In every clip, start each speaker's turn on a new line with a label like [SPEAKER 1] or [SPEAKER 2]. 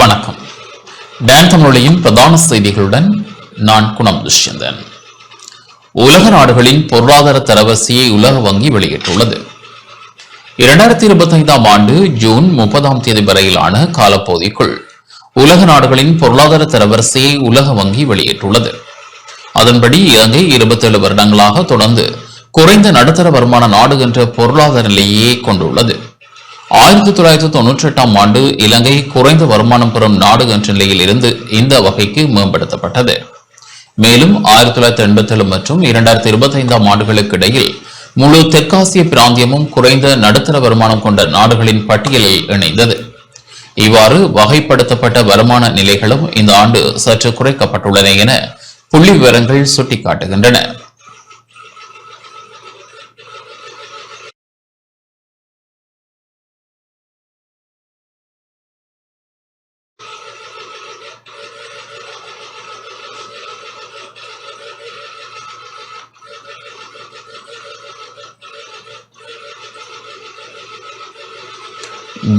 [SPEAKER 1] வணக்கம். டான் தமிழொலியின் பிரதான செய்திகளுடன் நான் குணம் துஷ்யந்தன். உலக நாடுகளின் பொருளாதார தரவரிசையை உலக வங்கி வெளியிட்டுள்ளது. இரண்டாயிரத்தி இருபத்தி ஐந்தாம் ஆண்டு ஜூன் முப்பதாம் தேதி வரையிலான காலப்பகுதிக்குள் உலக நாடுகளின் பொருளாதார தரவரிசையை உலக வங்கி வெளியிட்டுள்ளது. அதன்படி இலங்கை இருபத்தேழு வருடங்களாக தொடர்ந்து குறைந்த நடுத்தர வருமான நாடு என்ற பொருளாதார நிலையே கொண்டுள்ளது. ஆயிரத்தி தொள்ளாயிரத்தி தொன்னூற்றி எட்டாம் ஆண்டு இலங்கை குறைந்த வருமானம் பெறும் நாடு என்ற நிலையில் இருந்து இந்த வகைக்கு மேம்படுத்தப்பட்டது. மேலும் ஆயிரத்தி தொள்ளாயிரத்தி எண்பத்தி ஏழு மற்றும் இரண்டாயிரத்தி இருபத்தி ஐந்தாம் ஆண்டுகளுக்கு இடையில் முழு தெற்காசிய பிராந்தியமும் குறைந்த நடுத்தர வருமானம் கொண்ட நாடுகளின் பட்டியலில் இணைந்தது. இவ்வாறு வகைப்படுத்தப்பட்ட வருமான நிலைகளும் இந்த ஆண்டு சற்று குறைக்கப்பட்டுள்ளன என புள்ளி விவரங்கள் சுட்டிக்காட்டுகின்றன.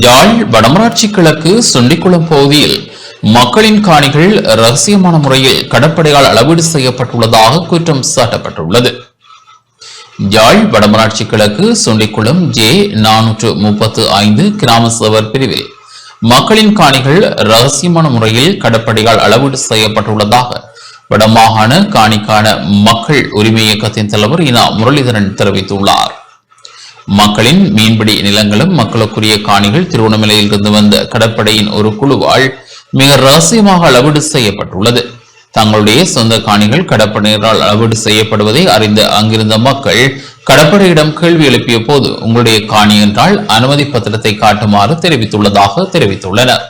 [SPEAKER 1] யாழ் வடமராட்சி கிழக்கு சுண்டிக்குளம் பகுதியில் மக்களின் காணிகள் ரகசியமான முறையில் கடற்படையால் அளவீடு செய்யப்பட்டுள்ளதாக குற்றம் சாட்டப்பட்டுள்ளது. யாழ் வடமராட்சி கிழக்கு சுண்டிக்குளம் ஜே நானூற்று முப்பத்து ஐந்து கிராம சவர் பிரிவில் மக்களின் காணிகள் ரகசியமான முறையில் கடற்படையால் அளவீடு செய்யப்பட்டுள்ளதாக வடமாகாண காணிக்கான மக்கள் உரிமை இயக்கத்தின் தலைவர் இனா முரளிதரன் தெரிவித்துள்ளார். மக்களின் மீன்பிடி நிலங்களும் மக்களுக்குரிய காணிகள் திருவண்ணாமலையில் இருந்து வந்த கடற்படையின் ஒரு குழுவால் மிக ரகசியமாக அளவீடு செய்யப்பட்டுள்ளது. தங்களுடைய சொந்த காணிகள் கடற்படையினரால் அளவீடு செய்யப்படுவதை அறிந்த அங்கிருந்த மக்கள் கடற்படையிடம் கேள்வி எழுப்பிய போது உங்களுடைய காணி என்றால் அனுமதி பத்திரத்தை காட்டுமாறு தெரிவித்துள்ளதாக தெரிவித்துள்ளனர்.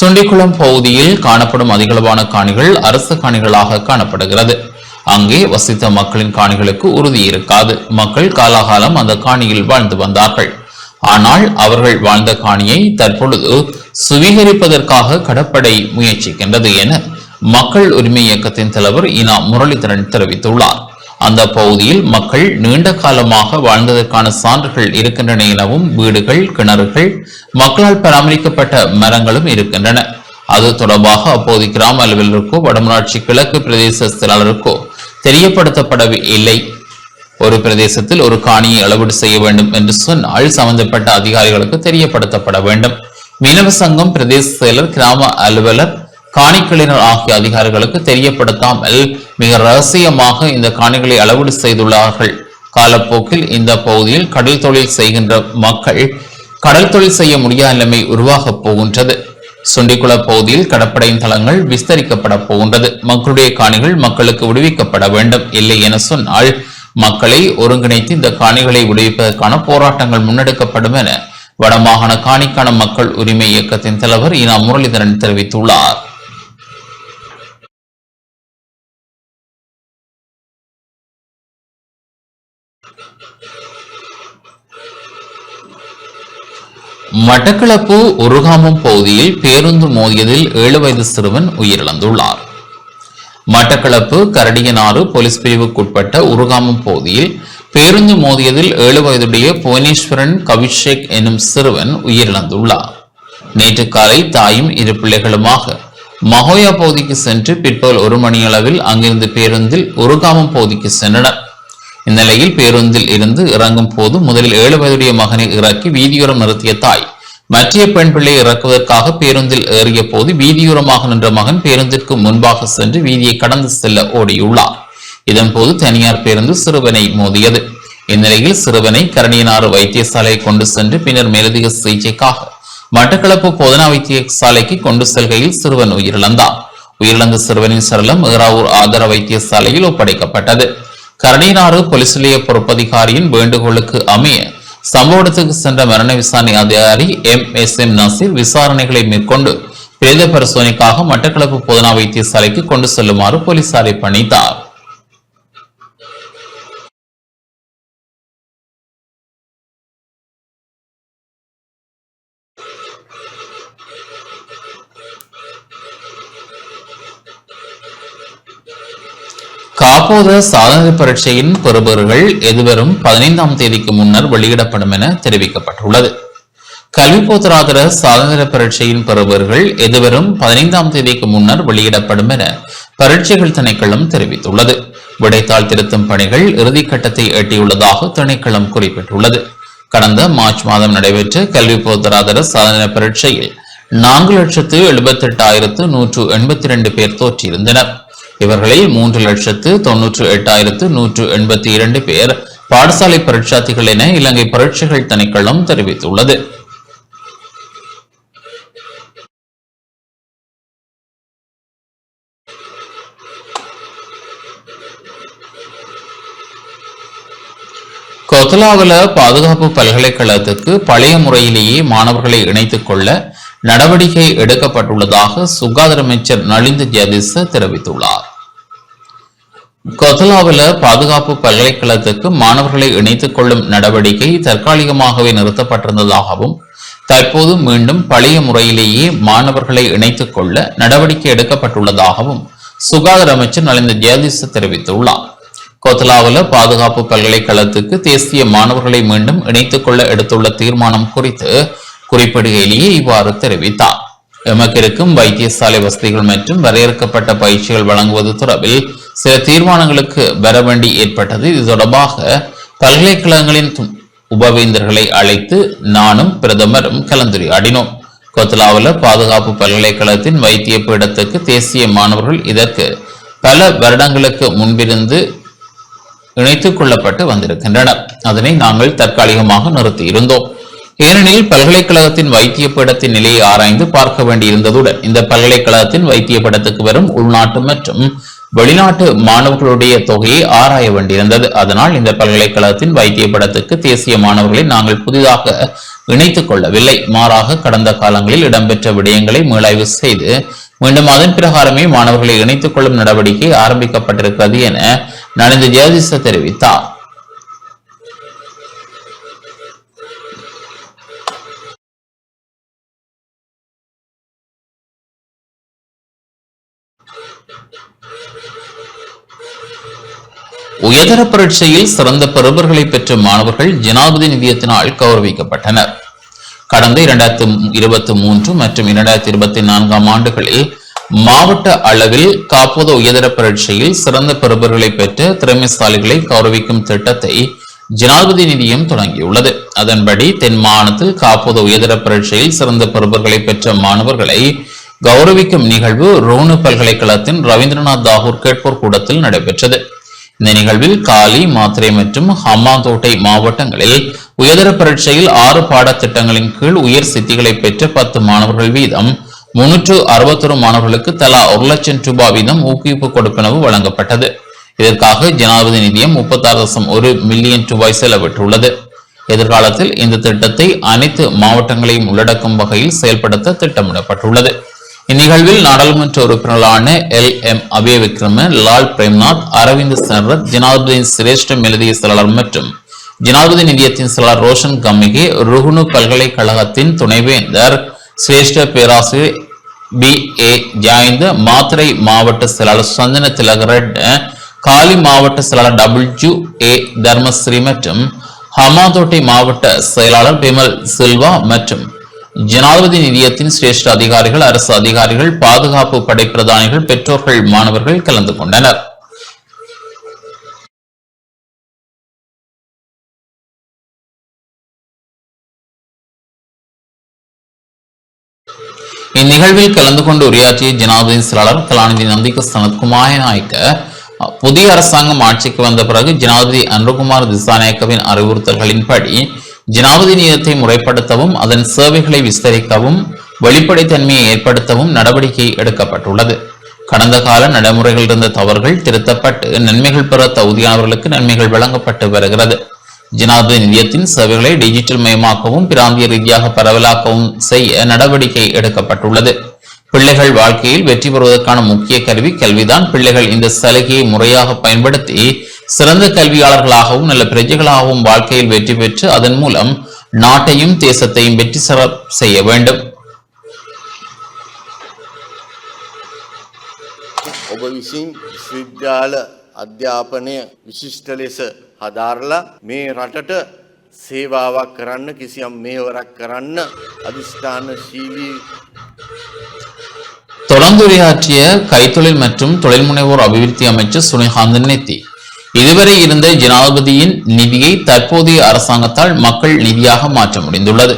[SPEAKER 1] சுண்டிக்குளம் பகுதியில் காணப்படும் அதிகளவான காணிகள் அரசு காணிகளாக காணப்படுகிறது. அங்கே வசித்த மக்களின் காணிகளுக்கு உறுதி இருக்காது. மக்கள் காலாகாலம் அந்த காணியில் வாழ்ந்து வந்தார்கள். ஆனால் அவர்கள் வாழ்ந்த காணியை தற்பொழுது சுவீகரிப்பதற்காக கடற்படை முயற்சிக்கின்றது என மக்கள் உரிமை இயக்கத்தின் தலைவர் இனா முரளிதரன் தெரிவித்துள்ளார். அந்த பகுதியில் மக்கள் நீண்ட காலமாக வாழ்ந்ததற்கான சான்றுகள் இருக்கின்றன எனவும் வீடுகள் கிணறுகள் மக்களால் பராமரிக்கப்பட்ட மரங்களும் இருக்கின்றன. அது தொடர்பாக அப்போது கிராம அலுவலருக்கோ வடமராட்சி கிழக்கு பிரதேச செயலாளருக்கோ தெரியப்படுத்தப்படவில்லை. ஒரு பிரதேசத்தில் ஒரு காணியை அளவீடு செய்ய வேண்டும் என்று சொன்னால் சம்பந்தப்பட்ட அதிகாரிகளுக்கு தெரியப்படுத்தப்பட வேண்டும். மீனவ சங்கம் பிரதேச செயலர் கிராம அலுவலர் காணிக்களினர் ஆகிய அதிகாரிகளுக்கு தெரியப்படுத்தாமல் மிக ரகசியமாக இந்த காணிகளை அளவீடு செய்துள்ளார்கள். காலப்போக்கில் இந்த பகுதியில் கடல் தொழில் செய்கின்ற மக்கள் கடல் தொழில் செய்ய முடியாத நிலைமை உருவாகப் போகின்றது. சுண்டிக்குள பகுதியில் கடற்படையின் தளங்கள் விஸ்தரிக்கப்பட போகின்றது. மக்களுடைய காணிகள் மக்களுக்கு விடுவிக்கப்பட வேண்டும். இல்லை என சொன்னால் மக்களை ஒருங்கிணைத்து இந்த காணிகளை விடுவிப்பதற்கான போராட்டங்கள் முன்னெடுக்கப்படும் என வடமாகாண காணிக்கான மக்கள் உரிமை இயக்கத்தின் தலைவர் இனா முரளிதரன் தெரிவித்துள்ளார். மட்டக்களப்பு உருகாமம் பகுதியில் பேருந்து மோதியதில் ஏழு வயது சிறுவன் உயிரிழந்துள்ளார். மட்டக்களப்பு கரடியனாறு போலீஸ் பிரிவுக்குட்பட்ட உருகாமம் பகுதியில் பேருந்து மோதியதில் ஏழு வயதுடைய புவனேஸ்வரன் கவிஷேக் எனும் சிறுவன் உயிரிழந்துள்ளார். நேற்று காலை தாயும் இரு பிள்ளைகளுமாக மகோயா பகுதிக்கு சென்று பிற்பகல் ஒரு மணியளவில் அங்கிருந்து பேருந்தில் உருகாமம் பகுதிக்கு சென்றனர். இந்நிலையில் பேருந்தில் இருந்து இறங்கும் போது முதலில் ஏழு வயதுடைய மகனை இறக்கி வீதியோரம் நிறுத்திய தாய். மற்றைய பெண் பிள்ளையை இறக்குவதற்காக பேருந்தில் ஏறிய போது வீதியோரமாக நின்ற மகன் பேருந்திற்கு முன்பாக சென்று வீதியை கடந்து செல்ல ஓடியுள்ளார். இதன்போது தனியார் பேருந்து சிறுவனை மோதியது. இந்நிலையில் சிறுவனை கரணியனாறு வைத்தியசாலையை கொண்டு சென்று பின்னர் மேலதிக சிகிச்சைக்காக மட்டக்களப்பு போதனா வைத்தியசாலைக்கு கொண்டு செல்கையில் சிறுவன் உயிரிழந்தார் உயிரிழந்த சிறுவனின் சரளம் ஏறாவூர் ஆதார வைத்தியசாலையில் ஒப்படைக்கப்பட்டது. கரணியனாறு போலீஸ் நிலைய பொறுப்பதிகாரியின் வேண்டுகோளுக்கு அமைய சம்பவ இடத்துக்கு சென்ற மரண விசாரணை அதிகாரி எம். எஸ். எம். நசீர் விசாரணைகளை மேற்கொண்டு பிரேத பரிசோதனைக்காக மட்டக்களப்பு போதனா வைத்தியசாலைக்கு கொண்டு செல்லுமாறு போலீசாரை பணித்தார். காப்போத சாதனை பரீட்சையின் பெறுபவர்கள் எதுவரும் பதினைந்தாம் தேதிக்கு முன்னர் வெளியிடப்படும் என தெரிவிக்கப்பட்டுள்ளது. கல்வி போத்தராதர சாதன பரீட்சையின் பெறுபவர்கள் எதுவரும் பதினைந்தாம் தேதிக்கு முன்னர் வெளியிடப்படும் என பரீட்சைகள் திணைக்களம் தெரிவித்துள்ளது. விடைத்தாள் திருத்தும் பணிகள் இறுதிக்கட்டத்தை எட்டியுள்ளதாக திணைக்களம் குறிப்பிட்டுள்ளது. கடந்த மார்ச் மாதம் நடைபெற்ற கல்வி போத்தராதர சாதன பரீட்சையில் நான்கு லட்சத்து எழுபத்தி எட்டாயிரத்து நூற்று எண்பத்தி இரண்டு பேர் தோற்றியிருந்தனர் இவர்களில் மூன்று லட்சத்து தொன்னூற்று எட்டாயிரத்து நூற்று எண்பத்தி இரண்டு பேர் பாடசாலை பரீட்சார்த்திகள் என இலங்கை பரீட்சைகள் திணைக்களம் தெரிவித்துள்ளது. கொத்தலாவல பாதுகாப்பு பல்கலைக்கழகத்துக்கு பழைய முறையிலேயே மாணவர்களை இணைத்துக் கொள்ள நடவடிக்கை எடுக்கப்பட்டுள்ளதாக சுகாதார அமைச்சர் நளிந்த ஜெயதிச தெரிவித்துள்ளார். கொத்தலாவல பாதுகாப்பு பல்கலைக்கழகத்துக்கு மாணவர்களை இணைத்துக் கொள்ளும் நடவடிக்கை தற்காலிகமாகவே நிறுத்தப்பட்டிருந்ததாகவும் தற்போது மீண்டும் பழைய முறையிலேயே மாணவர்களை இணைத்துக் கொள்ள நடவடிக்கை எடுக்கப்பட்டுள்ளதாகவும் சுகாதார அமைச்சர் நலிந்த ஜெயதிச தெரிவித்துள்ளார். கொத்தலாவில பாதுகாப்பு பல்கலைக்கழகத்துக்கு தேசிய மாணவர்களை மீண்டும் இணைத்துக் கொள்ள எடுத்துள்ள தீர்மானம் குறித்து குறிப்பிடுகையிலேயே இவ்வாறு தெரிவித்தார். எமக்கிருக்கும் வைத்தியசாலை வசதிகள் மற்றும் வரையறுக்கப்பட்ட பயிற்சிகள் வழங்குவது தொடர்பில் சில தீர்மானங்களுக்கு வர வேண்டி ஏற்பட்டது. இது தொடர்பாக பல்கலைக்கழகங்களின் உபவேந்தர்களை அழைத்து நானும் பிரதமரும் கலந்துரையாடினோம். கொத்தலாவில் பாதுகாப்பு பல்கலைக்கழகத்தின் வைத்திய பீடத்துக்கு தேசிய மாணவர்கள் இதற்கு பல வருடங்களுக்கு முன்பிருந்து இணைத்துக் கொள்ளப்பட்டு வந்திருக்கின்றனர். அதனை நாங்கள் தற்காலிகமாக நிறுத்தியிருந்தோம் ஏனெனில் பல்கலைக்கழகத்தின் வைத்திய பீடத்தின் நிலையை ஆராய்ந்து பார்க்க வேண்டியிருந்ததுடன் இந்த பல்கலைக்கழகத்தின் வைத்திய பீடத்துக்கு வரும் உள்நாட்டு மற்றும் வெளிநாட்டு மாணவர்களுடைய தொகையை ஆராய வேண்டியிருந்தது. அதனால் இந்த பல்கலைக்கழகத்தின் வைத்திய படத்துக்கு தேசிய மாணவர்களை நாங்கள் புதிதாக இணைத்துக் கொள்ளவில்லை. மாறாக கடந்த காலங்களில் இடம்பெற்ற விடயங்களை மீளாய்வு செய்து மீண்டும் அதன் பிரகாரமே மாணவர்களை இணைத்துக் கொள்ளும் நடவடிக்கை ஆரம்பிக்கப்பட்டிருக்கிறது என நலிந்த ஜெயதிச தெரிவித்தார். உயர்தர பரீட்சையில் சிறந்த பெறுபர்களை பெற்ற மாணவர்கள் ஜனாதிபதி நிதியத்தினால் கௌரவிக்கப்பட்டனர். கடந்த இரண்டாயிரத்தி இருபத்தி மூன்று மற்றும் இரண்டாயிரத்தி இருபத்தி நான்காம் ஆண்டுகளில் மாவட்ட அளவில் காப்போத உயர்தர பரீட்சையில் சிறந்த பெறுபர்களை பெற்ற திறமைசாலிகளை கௌரவிக்கும் திட்டத்தை ஜனாதிபதி நிதியம் தொடங்கியுள்ளது. அதன்படி தென் மாநிலத்தில் காப்போத உயர்தர பரீட்சையில் சிறந்த பெறுபர்களை பெற்ற மாணவர்களை கௌரவிக்கும் நிகழ்வு ரோனு பல்கலைக்கழகத்தின் ரவீந்திரநாத் தாகூர் கேட்போர் கூடத்தில் நடைபெற்றது. இந்த நிகழ்வில் காலி மாத்திரை மற்றும் ஹம்மாந்தோட்டை மாவட்டங்களில் உயர்தர பரீட்சையில் ஆறு பாடத்திட்டங்களின் கீழ் உயர் சித்திகளை பெற்ற பத்து மாணவர்கள் வீதம் முன்னூற்று அறுபத்தொரு மாணவர்களுக்கு தலா ஒரு லட்சம் ரூபாய் வீதம் ஊக்குவிப்பு கொடுப்பனவு வழங்கப்பட்டது. இதற்காக ஜனாதிபதி நிதியம் முப்பத்தாறு தசம் ஒரு மில்லியன் ரூபாய் செலவிட்டுள்ளது. எதிர்காலத்தில் இந்த திட்டத்தை அனைத்து மாவட்டங்களையும் உள்ளடக்கும் வகையில் செயல்படுத்த திட்டமிடப்பட்டுள்ளது. இந்நிகழ்வில் நாடாளுமன்ற உறுப்பினர்களான எல். எம். அபய விக்ரம லால் பிரேம்நாத் அரவிந்த் சரத் ஜனாதிபதியின் சிரேஷ்ட எழுதிய செயலாளர் மற்றும் ஜனாதிபதி நிதியத்தின் செயலாளர் ரோஷன் கம்மிகே ருகுணு பல்கலைக்கழகத்தின் துணைவேந்தர் சிரேஷ்ட பேராசிரியர் பி. ஏ. ஜாய்ந்த மாத்திரை மாவட்ட செயலாளர் சந்தன திலகரட் காலி மாவட்ட செயலாளர் டபிள்யூ ஏ. தர்மஸ்ரீ மற்றும் ஹமாதோட்டை மாவட்ட செயலாளர் பிமல் சில்வா மற்றும் ஜனாதிபதி நிதியத்தின் சிரேஷ்ட அதிகாரிகள் அரசு அதிகாரிகள் பாதுகாப்பு படை பிரதானிகள் பெற்றோர்கள் மாணவர்கள் கலந்து கொண்டனர். இந்நிகழ்வில் கலந்து கொண்டு உரையாற்றிய ஜனாதிபதி செயலாளர் கலாநிதி நந்திக சனத்குமார நாயக்க புதிய அரசாங்கம் ஆட்சிக்கு வந்த பிறகு ஜனாதிபதி அன்புகுமார் திசாநாயக்கவின் அறிவுறுத்தல்களின்படி ஜனாதிபதி நிதியத்தை முறைப்படுத்தவும் அதன் சேவைகளை விஸ்தரிக்கவும் வெளிப்படைத்தன்மையை ஏற்படுத்தவும் நடவடிக்கை எடுக்கப்பட்டுள்ளது. கடந்த கால நடைமுறைகள் இருந்த தவறுகள் திருத்தப்பட்டு நன்மைகள் பெற தகுதியானவர்களுக்கு நன்மைகள் வழங்கப்பட்டு வருகிறது. ஜனாதிபதி நிதியத்தின் சேவைகளை டிஜிட்டல் மயமாக்கவும் பிராந்திய ரீதியாக பரவலாக்கவும் செய்ய நடவடிக்கை எடுக்கப்பட்டுள்ளது. பிள்ளைகள் வாழ்க்கையில் வெற்றி பெறுவதற்கான முக்கிய கருவி கல்விதான் பிள்ளைகள் இந்த சலுகையை முறையாக பயன்படுத்தி சிறந்த கல்வியாளர்களாகவும் நல்ல பிரஜைகளாகவும் வாழ்க்கையில் வெற்றி பெற்று அதன் மூலம் நாட்டையும் தேசத்தையும் வெற்றி பெற செய்ய வேண்டும்
[SPEAKER 2] ඔබ විසින් විශ්වවිද්‍යාල අධ්‍යාපනය විශිෂ්ට ලෙස හදාරලා මේ රටට සේවාවක් කරන්න කිසියම් මෙහෙවරක් කරන්න අධිෂ්ඨාන ශීලී
[SPEAKER 1] தொடர்ந்துரையாற்றிய கைத்தொழில் மற்றும் தொழில் முனைவோர் அபிவிருத்தி அமைச்சர் சுனிகாந்தன் நெத்தி. இதுவரை இருந்த ஜனாதிபதியின் நிதியை தற்போதைய அரசாங்கத்தால் மக்கள் நிதியாக மாற்ற முடிந்துள்ளது.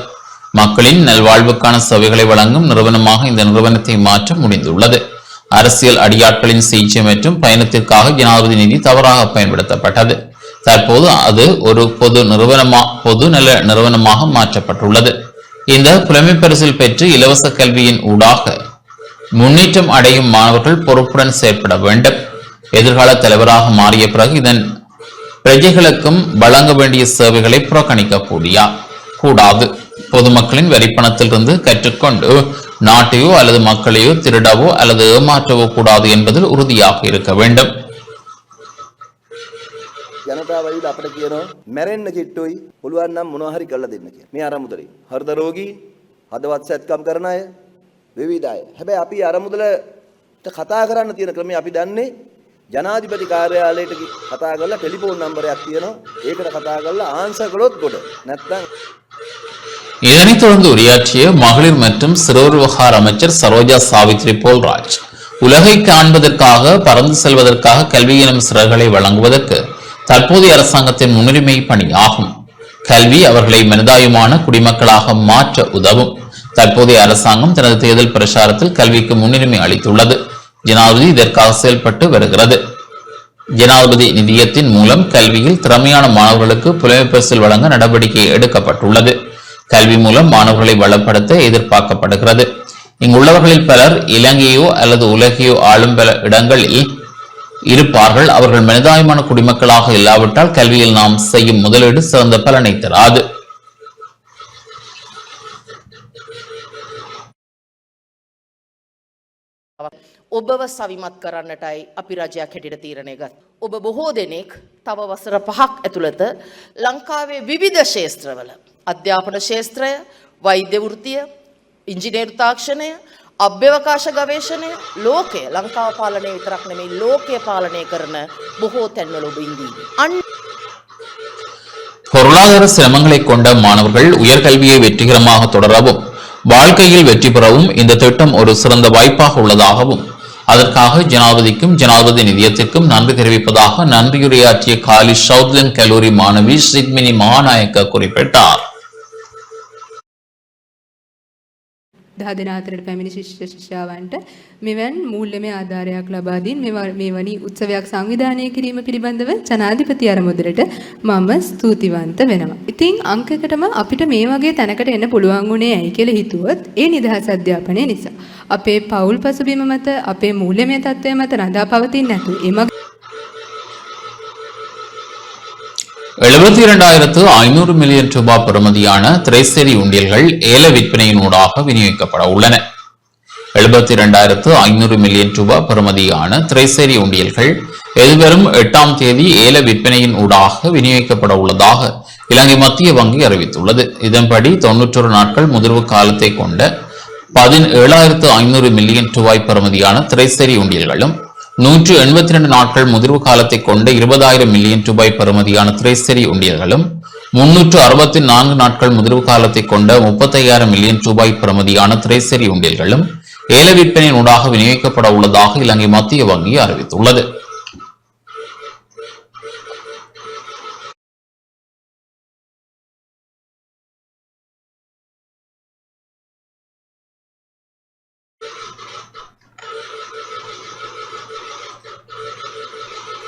[SPEAKER 1] மக்களின் நல்வாழ்வுக்கான சேவைகளை வழங்கும் நிறுவனமாக இந்த நிறுவனத்தை மாற்ற முடிந்துள்ளது. அரசியல் அடியாட்களின் சிகிச்சை மற்றும் பயணத்திற்காக ஜனாதிபதி நிதி தவறாக பயன்படுத்தப்பட்டது. தற்போது அது ஒரு பொது நிறுவனமா பொது நல நிறுவனமாக மாற்றப்பட்டுள்ளது. இந்த புலமை பரிசில் பெற்று இலவச கல்வியின் ஊடாக முன்னேற்றம் அடையும் மாணவர்கள் பொறுப்புடன் செயற்பட வேண்டும் எதிர்கால தலைவராக மாறிய பிறகு இதன் பிரஜைகளுக்கும் வழங்க வேண்டிய சேவைகளை புறக்கணிக்க கூடியா கூடாது பொதுமக்களின் வரிப்பணத்திலிருந்து கற்றுக்கொண்டு நாட்டையோ அல்லது மக்களையோ திருடவோ அல்லது ஏமாற்றவோ கூடாது என்பதில் உறுதியாக இருக்க வேண்டும்
[SPEAKER 3] ජනතාව ඇවිත් අපිට කියනවා මැරෙන්න කිට්ටුයි පුළුවන් නම් මොනවා හරි කරලා දෙන්න කියලා. මේ අරමුදලේ. හෘද රෝගී, හදවත් සැත්කම් කරන අය, විවිධ අය. හැබැයි අපි අරමුදලට කතා කරන්න තියෙන ක්‍රමය අපි දන්නේ ජනාධිපති කාර්යාලයට ගි- කතා කරලා ටෙලිෆෝන් නම්බරයක් තියෙනවා. ඒකට කතා කරලා ආන්සර් කළොත් ගොඩ. නැත්නම්
[SPEAKER 1] இதனைத் தொடர்ந்து உரையாற்றிய மகளிர் மற்றும் சிறுவர் விவகார அமைச்சர் சரோஜா சாவித்ரி போல்ராஜ் உலகை காண்பதற்காக பறந்து செல்வதற்காக கல்வி எனும் சிறகுகளை வழங்குவதற்கு தற்போதைய அரசாங்கத்தின் முன்னுரிமை பணியாகும் கல்வி அவர்களை மனிதாயமான குடிமக்களாக மாற்ற உதவும் தற்போதைய அரசாங்கம் தனது தேர்தல் பிரச்சாரத்தில் கல்விக்கு முன்னுரிமை அளித்துள்ளது. ஜனாதிபதி இதற்காக செயல்பட்டு வருகிறது. ஜனாதிபதி நிதியத்தின் மூலம் கல்வியில் திறமையான மாணவர்களுக்கு புலமை பரிசில் வழங்க நடவடிக்கை எடுக்கப்பட்டுள்ளது. கல்வி மூலம் மாணவர்களை வளப்படுத்த எதிர்பார்க்கப்படுகிறது. இங்குள்ளவர்களில் பலர் இலங்கையோ அல்லது உலகையோ ஆளும் பல இடங்களில் இருப்பார்கள். அவர்கள் மனிதாயமான குடிமக்களாக இல்லாவிட்டால் கல்வியில் நாம் செய்யும் முதலீடு சிறந்த பலனை தராது.
[SPEAKER 4] ඔබව සවිමත් කරන්නටයි අපි රජයක් හැටියට තීරණය ගත්. ඔබ බොහෝ දෙනෙක් තව වසර පහක් ඇතුළත ලංකාවේ විවිධ ශේත්‍රවල. අධ්‍යාපන ශේත්‍රය, වෛද්‍ය වෘතිය, ඉංජිනේරු තාක්ෂණය, අභ්‍යවකාශ ගවේෂණය ලෝකය ලංකාව පාලනය විතරක් නෙමෙයි ලෝකය පාලනය කරන බොහෝ තැන්වල ඔබ ඉඳී. අන්න
[SPEAKER 1] பொருளாதார சிரமங்களை கொண்ட மாணவர்கள் உயர்கல்வியை வெற்றிகரமாக தொடரவும் வாழ்க்கையில் வெற்றி பெறவும் இந்த திட்டம் ஒரு சிறந்த வாய்ப்பாக உள்ளதாகவும் அதற்காக ஜனாபதிக்கும் ஜனாதிபதி நிதியத்திற்கும் நன்றி தெரிவிப்பதாக நன்றியுரையாற்றிய காலி சவுத்லன் கல்லூரி மாணவி சிக்மினி மகாநாயக்க குறிப்பிட்டார்.
[SPEAKER 5] දහ දෙන අතරට පැමිණි ශිෂ්‍ය ශිෂ්‍යාවන්ට මෙවන් මූල්‍යමය ආධාරයක් ලබා දීන් මෙව- මෙවැනි උත්සවයක් සංවිධානය කිරීම පිළිබඳව ජනාධිපති අරමුදලට මම ස්තුතිවන්ත වෙනවා. ඉතින් අංකකටම අපිට මේ වගේ තැනකට එන්න පුළුවන් වුණේ ඇයි කියලා හිතුවොත් ඒ නිදහස් අධ්‍යාපනය නිසා. අපේ පවුල් පසුබිම මත අපේ මූල්‍යමය තත්ත්වය මත රඳා පවතින්නේ නැතු එමග
[SPEAKER 1] எழுபத்தி இரண்டாயிரத்து ஐநூறு மில்லியன் ரூபாய் பெறுமதியான திரைசேரி உண்டியல்கள் ஏல விற்பனையினூடாக விநியோகிக்கப்பட உள்ளன. எழுபத்தி இரண்டாயிரத்து ஐநூறு மில்லியன் ரூபாய் பெறுமதியான திரைசேரி உண்டியல்கள் எதிர்வரும் எட்டாம் தேதி ஏல விற்பனையின் ஊடாக விநியோகிக்கப்பட உள்ளதாக இலங்கை மத்திய வங்கி அறிவித்துள்ளது. இதன்படி தொன்னூற்றொரு நாட்கள் முதிர்வு காலத்தை கொண்ட பதினேழாயிரத்து ஐநூறு மில்லியன் ரூபாய் பெறுமதியான திரைசேரி உண்டியல்களும் நூற்று எண்பத்தி ரெண்டு நாட்கள் முதிர்வு காலத்தை கொண்ட இருபதாயிரம் மில்லியன் ரூபாய் பெறுமதியான திரைசரி உண்டியல்களும் முன்னூற்று அறுபத்தி நான்கு நாட்கள் முதிர்வு காலத்தை கொண்ட முப்பத்தையாயிரம் மில்லியன் ரூபாய் பெறுமதியான திரைசரி உண்டியல்களும் ஏல விற்பனையின் ஊடாக விநியோகிக்கப்பட உள்ளதாக இலங்கை மத்திய வங்கி அறிவித்துள்ளது.